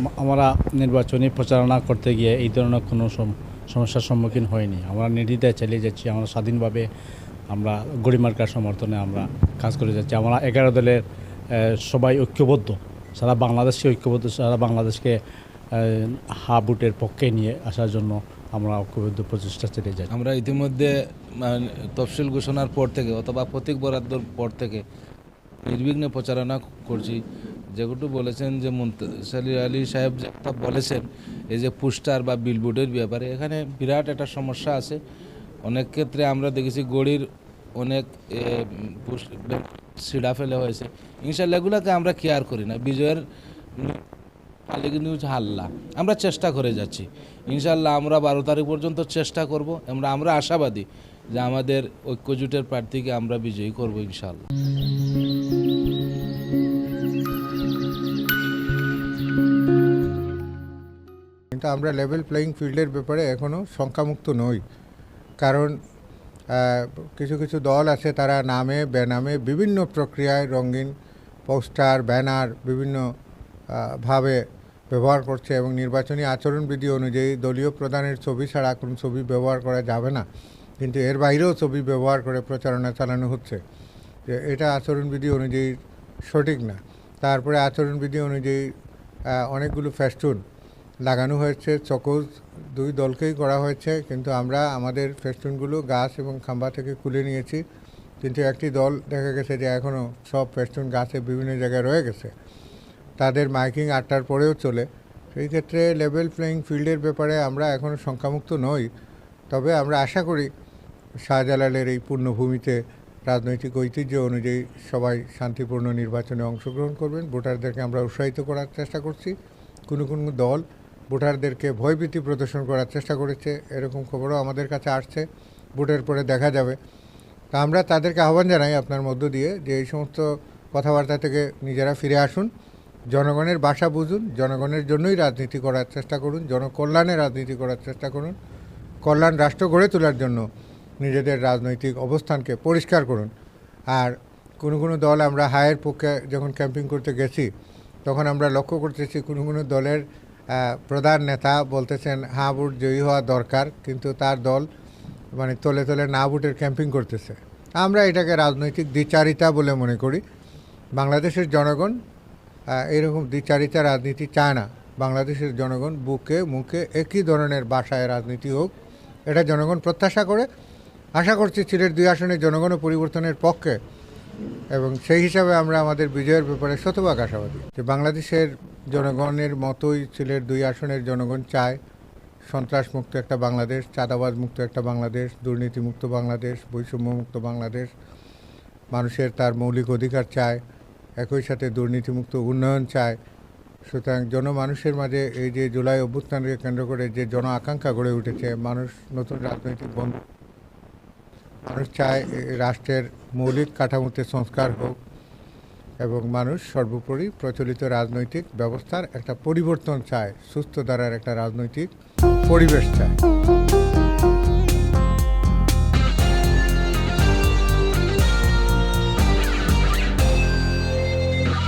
আম- আমরা নির্বাচনী প্রচারণা করতে গিয়ে এই ধরনের কোনো সম- সমস্যার সম্মুখীন হয়নি। আমরা নির্দ্বিধায় চালিয়ে যাচ্ছি, আমরা স্বাধীনভাবে আমরা গরিমার্কার সমর্থনে আমরা কাজ করে যাচ্ছি। আমরা এগারো দলের সবাই ঐক্যবদ্ধ। সারা বাংলাদেশকে ঐক্যবদ্ধ, সারা বাংলাদেশকে হা বুটের পক্ষে নিয়ে আসার জন্য আমরা ঐক্যবদ্ধ প্রচেষ্টা চালিয়ে যাচ্ছি। আমরা ইতিমধ্যে তফসিল ঘোষণার পর থেকে অথবা প্রতীক বরাদ্দর পর থেকে নির্বিঘ্নে প্রচারণা করছি। যেগুলো বলেছেন যে মুন্তাসির আলী সাহেব যেটা বলেছেন, এই যে পোস্টার বা বিলবোর্ডের ব্যাপারে, এখানে বিরাট একটা সমস্যা আছে। অনেক ক্ষেত্রে আমরা দেখেছি গড়ির অনেক ছিঁড়া ফেলে হয়েছে। ইনশাল্লাহ এগুলোকে আমরা কেয়ার করি না। বিজয়ের মালিক নিউজ হাল্লা। আমরা চেষ্টা করে যাচ্ছি। ইনশাল্লাহ আমরা বারো তারিখ পর্যন্ত চেষ্টা করব। আমরা আমরা আশাবাদী যে আমাদের ঐক্যজোটের প্রার্থীকে আমরা বিজয়ী করব ইনশাল্লাহ কিন্তু আমরা লেভেল প্লেয়িং ফিল্ডের ব্যাপারে এখনও শঙ্কামুক্ত নই। কারণ কিছু কিছু দল আছে তারা নামে, বেনামে বিভিন্ন প্রক্রিয়ায় রঙিন পোস্টার, ব্যানার বিভিন্ন ভাবে ব্যবহার করছে এবং নির্বাচনী আচরণবিধি অনুযায়ী দলীয় প্রধানের ছবি ছাড়া কোনো ছবি ব্যবহার করা যাবে না। কিন্তু এর বাইরেও ছবি ব্যবহার করে প্রচারণা চালানো হচ্ছে। যে এটা আচরণবিধি অনুযায়ী সঠিক না। তারপরে আচরণবিধি অনুযায়ী অনেকগুলো ফেস্টুন লাগানো হয়েছে, চকোজ দুই দলকেই করা হয়েছে, কিন্তু আমরা আমাদের ফেস্টুনগুলো গাছ এবং খাম্বা থেকে খুলে নিয়েছি। কিন্তু একটি দল দেখা গেছে যে এখনও সব ফেস্টুন গাছে বিভিন্ন জায়গায় রয়ে গেছে। তাদের মাইকিং আটটার পরেও চলে। সেই ক্ষেত্রে লেভেল প্লেয়িং ফিল্ডের ব্যাপারে আমরা এখনও সংখ্যামুক্ত নই। তবে আমরা আশা করি শাহজালালের এই পূর্ণভূমিতে রাজনৈতিক ঐতিহ্য অনুযায়ী সবাই শান্তিপূর্ণ নির্বাচনে অংশগ্রহণ করবেন। ভোটারদেরকে আমরা উৎসাহিত করার চেষ্টা করছি। কোনো কোনো দল ভোটারদেরকে ভয়ভীতি প্রদর্শন করার চেষ্টা করেছে, এরকম খবরও আমাদের কাছে আসছে, ভোটের পরে দেখা যাবে। তা আমরা তাদেরকে আহ্বান জানাই আপনার মধ্য দিয়ে যে এই সমস্ত কথাবার্তা থেকে নিজেরা ফিরে আসুন, জনগণের বাসা বুঝুন, জনগণের জন্যই রাজনীতি করার চেষ্টা করুন, জনকল্যাণে রাজনীতি করার চেষ্টা করুন, কল্যাণ রাষ্ট্র গড়ে তোলার জন্য নিজেদের রাজনৈতিক অবস্থানকে পরিষ্কার করুন। আর কোনো কোনো দল আমরা হায়ের পক্ষে যখন ক্যাম্পিং করতে গেছি, তখন আমরা লক্ষ্য করতেছি কোনো কোনো দলের প্রধান নেতা বলতেছেন হ্যাঁ ভোট জয়ী হওয়া দরকার, কিন্তু তার দল মানে তলে তলে না ভোটের ক্যাম্পিং করতেছে। আমরা এটাকে রাজনৈতিক দ্বিচারিতা বলে মনে করি। বাংলাদেশের জনগণ এরকম দ্বিচারিতা রাজনীতি চায় না। বাংলাদেশের জনগণ বুকে মুখে একই ধরনের ভাষায় রাজনীতি হোক, এটা জনগণ প্রত্যাশা করে। আশা করছি সিলেট দুই আসনে জনগণ পরিবর্তনের পক্ষে, এবং সেই হিসাবে আমরা আমাদের বিজয়ের ব্যাপারে শতভাগ আশাবাদী। যে বাংলাদেশের জনগণের মতোই সিলেট দুই আসনের জনগণ চায়। সন্ত্রাসমুক্ত একটা বাংলাদেশ চাঁদাবাজ মুক্ত একটা বাংলাদেশ, দুর্নীতিমুক্ত বাংলাদেশ, বৈষম্যমুক্ত বাংলাদেশ। মানুষের তার মৌলিক অধিকার চায়, একই সাথে দুর্নীতিমুক্ত উন্নয়ন চায়। সুতরাং জনমানুষের মাঝে এই যে জুলাই অভ্যুত্থানকে কেন্দ্র করে যে জন আকাঙ্ক্ষা গড়ে উঠেছে, মানুষ নতুন রাজনৈতিক বন্ধু মানুষ চায় রাষ্ট্রের মৌলিক কাঠামোতে সংস্কার হোক। এবং মানুষ সর্বোপরি প্রচলিত রাজনৈতিক ব্যবস্থার একটা পরিবর্তন চায়, সুস্থ ধারার একটা রাজনৈতিক পরিবেশ চায়।